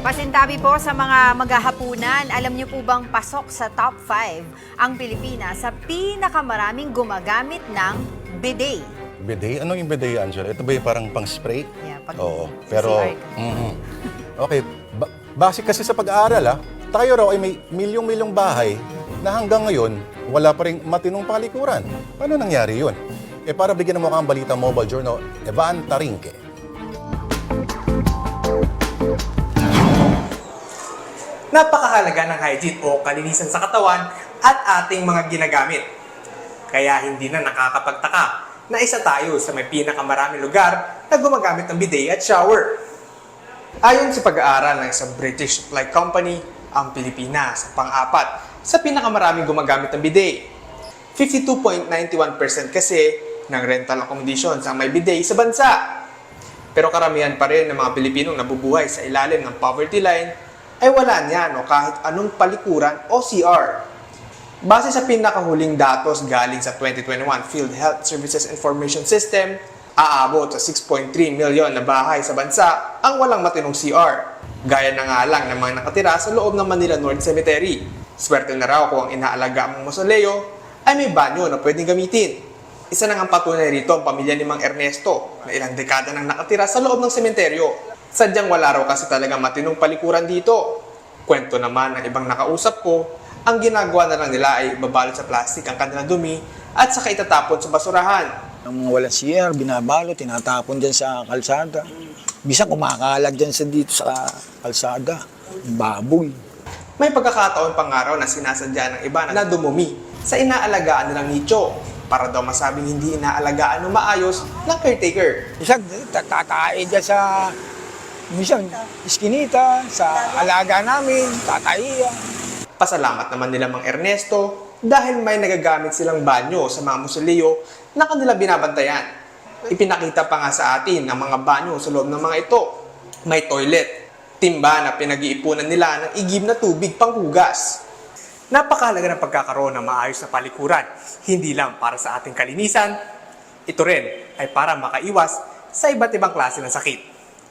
Pasintabi po sa mga maghahapunan, alam niyo po bang pasok sa top 5 ang Pilipinas sa pinakamaraming gumagamit ng bidet? Bidet? Ano yung bidet, Angela? Ito ba yung parang pang-spray? Yeah, pag- Oo. Pero, ka. mhm. okay. Ba- base kasi sa pag-aaral, ah, tayo raw ay may milyong-milyong bahay na hanggang ngayon, wala pa rin matinong palikuran. Paano nangyari yun? Eh, para bigyan ng mukha ang balita Mobile Journal, Evan Tarinque. Napakahalaga ng hygiene o kalinisan sa katawan at ating mga ginagamit. Kaya hindi na nakakapagtaka na isa tayo sa may pinakamaraming lugar na gumagamit ng bidet at shower. Ayon sa pag-aaral ng isang British supply company, ang Pilipinas sa pang-apat sa pinakamaraming gumagamit ng bidet. 52.91% kasi ng rental accommodations ang may bidet sa bansa. Pero karamihan pa rin ng mga Pilipinong nabubuhay sa ilalim ng poverty line ay wala niyan o kahit anong palikuran o CR. Base sa pinakahuling datos galing sa 2021 Field Health Services Information System, aabot sa 6.3 milyon na bahay sa bansa ang walang matinong CR. Gaya na nga lang ng mga nakatira sa loob ng Manila North Cemetery. Swerte na raw kung ang inaalaga mong mausoleo ay may banyo na pwedeng gamitin. Isa na nga patunay rito ang pamilya ni Mang Ernesto na ilang dekada nang nakatira sa loob ng sementeryo. Sadyang wala raw kasi talaga matinong palikuran dito. Kwento naman ng ibang nakausap ko, ang ginagawa na lang nila ay babalot sa plastic ang kanilang dumi at saka itatapon sa basurahan. Ang mga walang CR, binabalo, tinatapon dyan sa kalsada. Bisa kumakalag dyan sa dito sa kalsada. Baboy. May pagkakataon pang araw na sinasadya ng iba na dumumi sa inaalagaan nilang nicho para daw masabing hindi inaalagaan ng maayos ng caretaker. Isa, tatatae dyan sa, minsan, iskinita, sa alaga namin, tataiya. Pasalamat naman nila Mang Ernesto dahil may nagagamit silang banyo sa mga musoleo na kanila binabantayan. Ipinakita pa nga sa atin ang mga banyo sa loob ng mga ito. May toilet, timba na pinag-iipunan nila ng igib na tubig panghugas. Napakahalaga ng pagkakaroon ng maayos na palikuran, hindi lang para sa ating kalinisan, ito rin ay para makaiwas sa iba't ibang klase ng sakit.